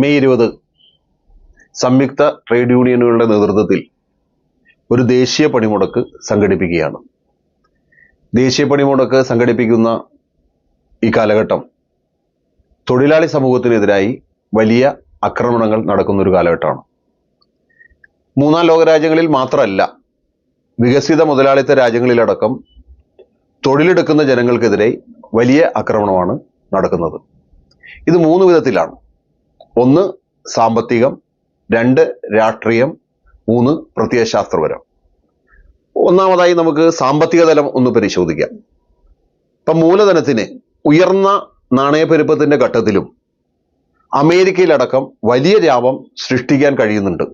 May ഇരുപത് സംയുക്ത trade യൂണിയനുകളുടെ നേതൃത്വത്തിൽ ഒരു ദേശീയ പണിമുടക്ക് സംഘടിപ്പിക്കുകയാണ്. ദേശീയ പണിമുടക്ക് സംഘടിപ്പിക്കുന്ന ഈ കാലഘട്ടം തൊഴിലാളി സമൂഹത്തിനെതിരായി വലിയ ആക്രമണങ്ങൾ നടക്കുന്ന ഒരു കാലഘട്ടമാണ്. മൂന്നാം ലോകരാജ്യങ്ങളിൽ മാത്രമല്ല വികസിത മുതലാളിത്ത രാജ്യങ്ങളിലടക്കം തൊഴിലെടുക്കുന്ന ജനങ്ങൾക്കെതിരെ വലിയ ആക്രമണമാണ് നടക്കുന്നത്. ഇത് മൂന്ന് വിധത്തിലാണ്. ഒന്ന് സാമ്പത്തികം രണ്ട് രാഷ്ട്രീയം മൂന്ന് പ്രത്യയശാസ്ത്രപരം. ഒന്നാമതായി നമുക്ക് സാമ്പത്തിക തലം ഒന്ന് പരിശോധിക്കാം. ഇപ്പം മൂലധനത്തിന് ഉയർന്ന നാണയപ്പെരുപ്പത്തിന്റെ ഘട്ടത്തിലും അമേരിക്കയിലടക്കം വലിയ ലാഭം സൃഷ്ടിക്കാൻ കഴിയുന്നുണ്ട്.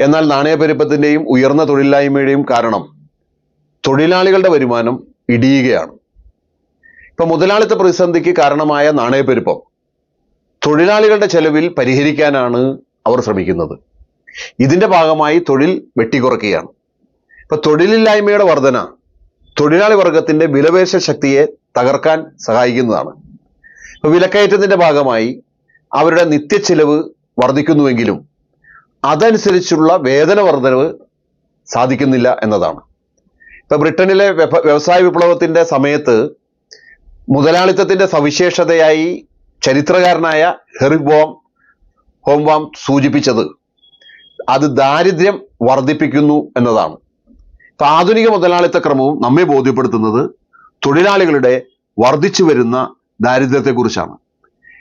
എന്നാൽ നാണയപ്പെരുപ്പത്തിന്റെയും ഉയർന്ന തൊഴിലില്ലായ്മയുടെയും കാരണം തൊഴിലാളികളുടെ വരുമാനം ഇടിയുകയാണ്. ഇപ്പം മുതലാളിത്ത പ്രതിസന്ധിക്ക് കാരണമായ നാണയപ്പെരുപ്പം തൊഴിലാളികളുടെ ചെലവിൽ പരിഹരിക്കാനാണ് അവർ ശ്രമിക്കുന്നത്. ഇതിന്റെ ഭാഗമായി തൊഴിൽ വെട്ടിക്കുറയ്ക്കുകയാണ് ഇപ്പൊ തൊഴിലില്ലായ്മയുടെ വർധന തൊഴിലാളി വർഗത്തിന്റെ വിലപേശ ശക്തിയെ തകർക്കാൻ സഹായിക്കുന്നതാണ്. ഇപ്പൊ വിലക്കയറ്റത്തിന്റെ ഭാഗമായി അവരുടെ നിത്യച്ചെലവ് വർദ്ധിക്കുന്നുവെങ്കിലും അതനുസരിച്ചുള്ള വേതന വർധനവ് സാധിക്കുന്നില്ല എന്നതാണ്. ഇപ്പൊ ബ്രിട്ടനിലെ വ്യവസായ വിപ്ലവത്തിന്റെ സമയത്ത് മുതലാളിത്തത്തിന്റെ സവിശേഷതയായി ചരിത്രകാരനായ ഹെറിബോം ഹോംവാം സൂചിപ്പിച്ചത് അത് ദാരിദ്ര്യം വർദ്ധിപ്പിക്കുന്നു എന്നതാണ്. ഇപ്പൊ ആധുനിക മുതലാളിത്ത ക്രമവും നമ്മെ ബോധ്യപ്പെടുത്തുന്നത് തൊഴിലാളികളുടെ വർദ്ധിച്ചു വരുന്ന ദാരിദ്ര്യത്തെക്കുറിച്ചാണ്.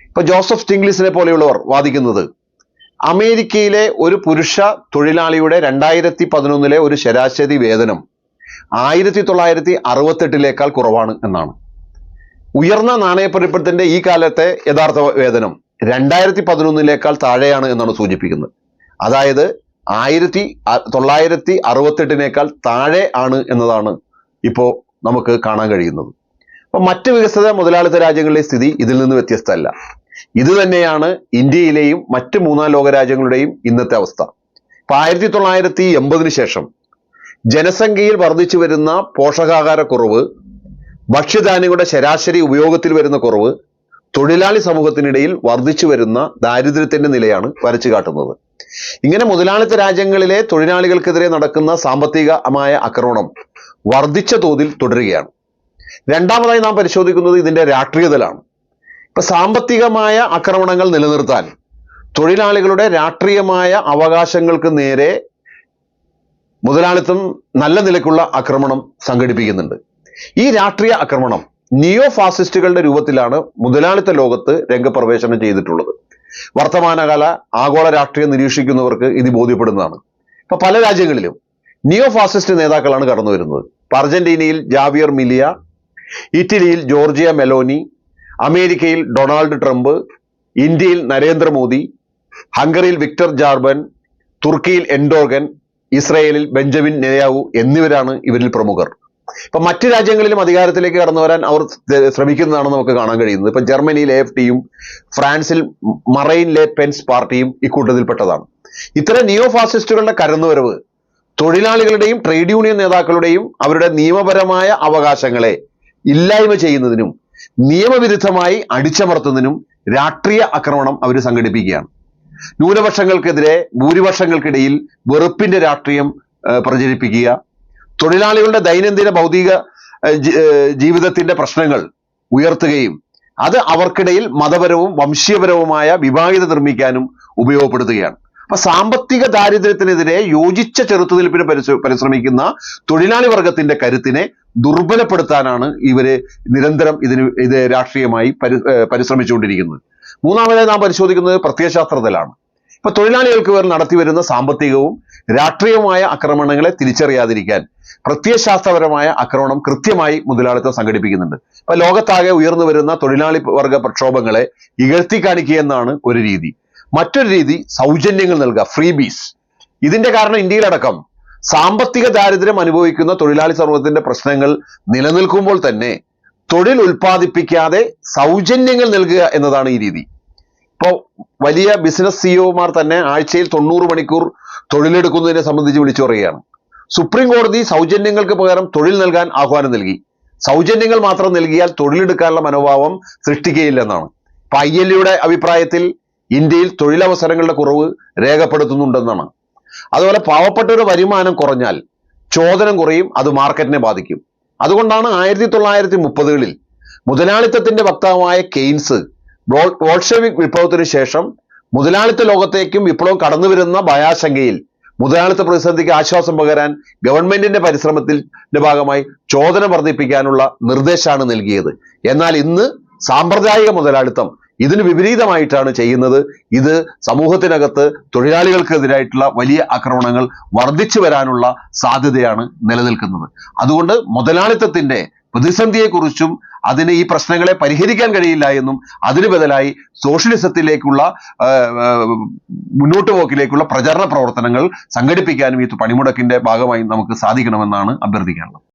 ഇപ്പൊ ജോസഫ് സ്റ്റിംഗ്ലിസിനെ പോലെയുള്ളവർ വാദിക്കുന്നത് അമേരിക്കയിലെ ഒരു പുരുഷ തൊഴിലാളിയുടെ രണ്ടായിരത്തി പതിനൊന്നിലെ ഒരു ശരാശരി വേതനം ആയിരത്തി തൊള്ളായിരത്തി അറുപത്തെട്ടിലേക്കാൾ കുറവാണ് എന്നാണ്. ഉയർന്ന നാണയപ്പെരുപ്പത്തിന്റെ ഈ കാലത്തെ യഥാർത്ഥ വേതനം രണ്ടായിരത്തി പതിനൊന്നിലേക്കാൾ താഴെയാണ് എന്നാണ് സൂചിപ്പിക്കുന്നത്. അതായത് ആയിരത്തി തൊള്ളായിരത്തി അറുപത്തെട്ടിനേക്കാൾ താഴെ ആണ് എന്നതാണ് ഇപ്പോൾ നമുക്ക് കാണാൻ കഴിയുന്നത്. അപ്പൊ മറ്റ് വികസിത മുതലാളിത്ത രാജ്യങ്ങളിലെ സ്ഥിതി ഇതിൽ നിന്ന് വ്യത്യസ്തമല്ല. ഇത് തന്നെയാണ് ഇന്ത്യയിലെയും മറ്റ് മൂന്നാം ലോക രാജ്യങ്ങളുടെയും ഇന്നത്തെ അവസ്ഥ. ഇപ്പൊ ആയിരത്തി തൊള്ളായിരത്തി എൺപതിന് ശേഷം ജനസംഖ്യയിൽ വർദ്ധിച്ചു വരുന്ന പോഷകാഹാരക്കുറവ് ഭക്ഷ്യധാന്യങ്ങളുടെ ശരാശരി ഉപയോഗത്തിൽ വരുന്ന കുറവ് തൊഴിലാളി സമൂഹത്തിനിടയിൽ വർദ്ധിച്ചു വരുന്ന ദാരിദ്ര്യത്തിന്റെ നിലയാണ് വരച്ചു കാട്ടുന്നത്. ഇങ്ങനെ മുതലാളിത്ത രാജ്യങ്ങളിലെ തൊഴിലാളികൾക്കെതിരെ നടക്കുന്ന സാമ്പത്തികമായ ആക്രമണം വർദ്ധിച്ച തോതിൽ തുടരുകയാണ്. രണ്ടാമതായി നാം പരിശോധിക്കുന്നത് ഇതിന്റെ രാഷ്ട്രീയതലാണ് ഇപ്പൊ സാമ്പത്തികമായ ആക്രമണങ്ങൾ നിലനിർത്താൻ തൊഴിലാളികളുടെ രാഷ്ട്രീയമായ അവകാശങ്ങൾക്ക് നേരെ മുതലാളിത്തം നല്ല നിലക്കുള്ള ആക്രമണം സംഘടിപ്പിക്കുന്നുണ്ട്. ഈ രാഷ്ട്രീയ ആക്രമണം നിയോ ഫാസിസ്റ്റുകളുടെ രൂപത്തിലാണ് മുതലാളിത്ത ലോകത്ത് രംഗപ്രവേശനം ചെയ്തിട്ടുള്ളത്. വർത്തമാനകാല ആഗോള രാഷ്ട്രീയം നിരീക്ഷിക്കുന്നവർക്ക് ഇത് ബോധ്യപ്പെടുന്നതാണ്. ഇപ്പൊ പല രാജ്യങ്ങളിലും നിയോ ഫാസിസ്റ്റ് നേതാക്കളാണ് കടന്നു വരുന്നത്. അർജന്റീനയിൽ ജാവിയർ മിലിയ ഇറ്റലിയിൽ ജോർജിയ മെലോനി അമേരിക്കയിൽ ഡൊണാൾഡ് ട്രംപ് ഇന്ത്യയിൽ നരേന്ദ്രമോദി ഹംഗറിയിൽ വിക്ടർ ജാർബൻ തുർക്കിയിൽ എൻഡോർഗൻ ഇസ്രയേലിൽ ബെഞ്ചമിൻ നെയാവു എന്നിവരാണ് ഇവരിൽ പ്രമുഖർ. ഇപ്പൊ മറ്റു രാജ്യങ്ങളിലും അധികാരത്തിലേക്ക് കടന്നു വരാൻ അവർ ശ്രമിക്കുന്നതാണ് നമുക്ക് കാണാൻ കഴിയുന്നത്. ഇപ്പൊ ജർമ്മനിയിൽ എ എഫ് ടിയും ഫ്രാൻസിൽ മറൈൻ ലെ പെൻസ് പാർട്ടിയും ഇക്കൂട്ടത്തിൽപ്പെട്ടതാണ്. ഇത്തരം നിയോ ഫാസിസ്റ്റുകളുടെ കടന്നുവരവ് തൊഴിലാളികളുടെയും ട്രേഡ് യൂണിയൻ നേതാക്കളുടെയും അവരുടെ നിയമപരമായ അവകാശങ്ങളെ ഇല്ലായ്മ ചെയ്യുന്നതിനും നിയമവിരുദ്ധമായി അടിച്ചമർത്തുന്നതിനും രാഷ്ട്രീയ ആക്രമണം അവർ സംഘടിപ്പിക്കുകയാണ്. ന്യൂനപക്ഷങ്ങൾക്കെതിരെ ഭൂരിപക്ഷങ്ങൾക്കിടയിൽ വെറുപ്പിന്റെ രാഷ്ട്രീയം പ്രചരിപ്പിക്കുക തൊഴിലാളികളുടെ ദൈനംദിന ഭൗതിക ജീവിതത്തിന്റെ പ്രശ്നങ്ങൾ ഉയർത്തുകയും അത് അവർക്കിടയിൽ മതപരവും വംശീയപരവുമായ വിഭാഗിത നിർമ്മിക്കാനും ഉപയോഗപ്പെടുത്തുകയാണ്. അപ്പൊ സാമ്പത്തിക ദാരിദ്ര്യത്തിനെതിരെ യോജിച്ച ചെറുത്തുനിൽപ്പിന് പരിശ്രമിക്കുന്ന തൊഴിലാളി വർഗത്തിന്റെ കരുത്തിനെ ദുർബലപ്പെടുത്താനാണ് ഇവർ നിരന്തരം ഇതിന് ഇത് രാഷ്ട്രീയമായി പരി പരിശ്രമിച്ചുകൊണ്ടിരിക്കുന്നത്. മൂന്നാമതായി നാം പരിശോധിക്കുന്നത് പ്രത്യയശാസ്ത്രത്തിലാണ്. ഇപ്പൊ തൊഴിലാളികൾക്ക് പേർ നടത്തിവരുന്ന സാമ്പത്തികവും രാഷ്ട്രീയവുമായ ആക്രമണങ്ങളെ തിരിച്ചറിയാതിരിക്കാൻ പ്രത്യയശാസ്ത്രപരമായ ആക്രമണം കൃത്യമായി മുതലാളിത്തം സംഘടിപ്പിക്കുന്നുണ്ട്. ഇപ്പൊ ലോകത്താകെ ഉയർന്നു വരുന്ന തൊഴിലാളി വർഗ പ്രക്ഷോഭങ്ങളെ ഇകഴ്ത്തി കാണിക്കുക എന്നാണ് ഒരു രീതി. മറ്റൊരു രീതി സൗജന്യങ്ങൾ നൽകുക ഫ്രീ ബീസ് ഇതിന്റെ കാരണം ഇന്ത്യയിലടക്കം സാമ്പത്തിക ദാരിദ്ര്യം അനുഭവിക്കുന്ന തൊഴിലാളി സമൂഹത്തിന്റെ പ്രശ്നങ്ങൾ നിലനിൽക്കുമ്പോൾ തന്നെ തൊഴിൽ ഉൽപ്പാദിപ്പിക്കാതെ സൗജന്യങ്ങൾ നൽകുക എന്നതാണ് ഈ രീതി. ഇപ്പോൾ വലിയ ബിസിനസ് സിഇഒമാർ തന്നെ ആഴ്ചയിൽ തൊണ്ണൂറ് മണിക്കൂർ തൊഴിലെടുക്കുന്നതിനെ സംബന്ധിച്ച് വിളിച്ചു പറയുകയാണ്. സുപ്രീം കോടതി സൗജന്യങ്ങൾക്ക് പകരം തൊഴിൽ നൽകാൻ ആഹ്വാനം നൽകി. സൗജന്യങ്ങൾ മാത്രം നൽകിയാൽ തൊഴിലെടുക്കാനുള്ള മനോഭാവം സൃഷ്ടിക്കുകയില്ലെന്നാണ്. ഇപ്പൊ ഐ എൽ യുടെ അഭിപ്രായത്തിൽ ഇന്ത്യയിൽ തൊഴിലവസരങ്ങളുടെ കുറവ് രേഖപ്പെടുത്തുന്നുണ്ടെന്നാണ്. അതുപോലെ പാവപ്പെട്ടവരുടെ വരുമാനം കുറഞ്ഞാൽ ചോദനം കുറയും അത് മാർക്കറ്റിനെ ബാധിക്കും. അതുകൊണ്ടാണ് ആയിരത്തി തൊള്ളായിരത്തി മുപ്പതുകളിൽ മുതലാളിത്തത്തിന്റെ വക്താവായ കെയ്ൻസ് ബോൾഷെവിക് വിപ്ലവത്തിന് ശേഷം മുതലാളിത്ത ലോകത്തേക്കും വിപ്ലവം കടന്നു വരുന്ന ഭയാശങ്കയിൽ മുതലാളിത്ത പ്രതിസന്ധിക്ക് ആശ്വാസം പകരാൻ ഗവൺമെന്റിന്റെ പരിശ്രമത്തിന്റെ ഭാഗമായി ചോദന വർദ്ധിപ്പിക്കാനുള്ള നിർദ്ദേശമാണ് നൽകിയത്. എന്നാൽ ഇന്ന് സാമ്പ്രദായിക മുതലാളിത്തം ഇതിന് വിപരീതമായിട്ടാണ് ചെയ്യുന്നത്. ഇത് സമൂഹത്തിനകത്ത് തൊഴിലാളികൾക്കെതിരായിട്ടുള്ള വലിയ ആക്രമണങ്ങൾ വർദ്ധിച്ചു വരാനുള്ള സാധ്യതയാണ് നിലനിൽക്കുന്നത്. അതുകൊണ്ട് മുതലാളിത്തത്തിന്റെ പ്രതിസന്ധിയെക്കുറിച്ചും അതിന് ഈ പ്രശ്നങ്ങളെ പരിഹരിക്കാൻ കഴിയില്ല എന്നും അതിന് ബദലായി സോഷ്യലിസത്തിലേക്കുള്ള മുന്നോട്ട് പോക്കിലേക്കുള്ള പ്രചരണ പ്രവർത്തനങ്ങൾ സംഘടിപ്പിക്കാനും ഈ പണിമുടക്കിന്റെ ഭാഗമായി നമുക്ക് സാധിക്കണമെന്നാണ് അഭ്യർത്ഥിക്കാനുള്ളത്.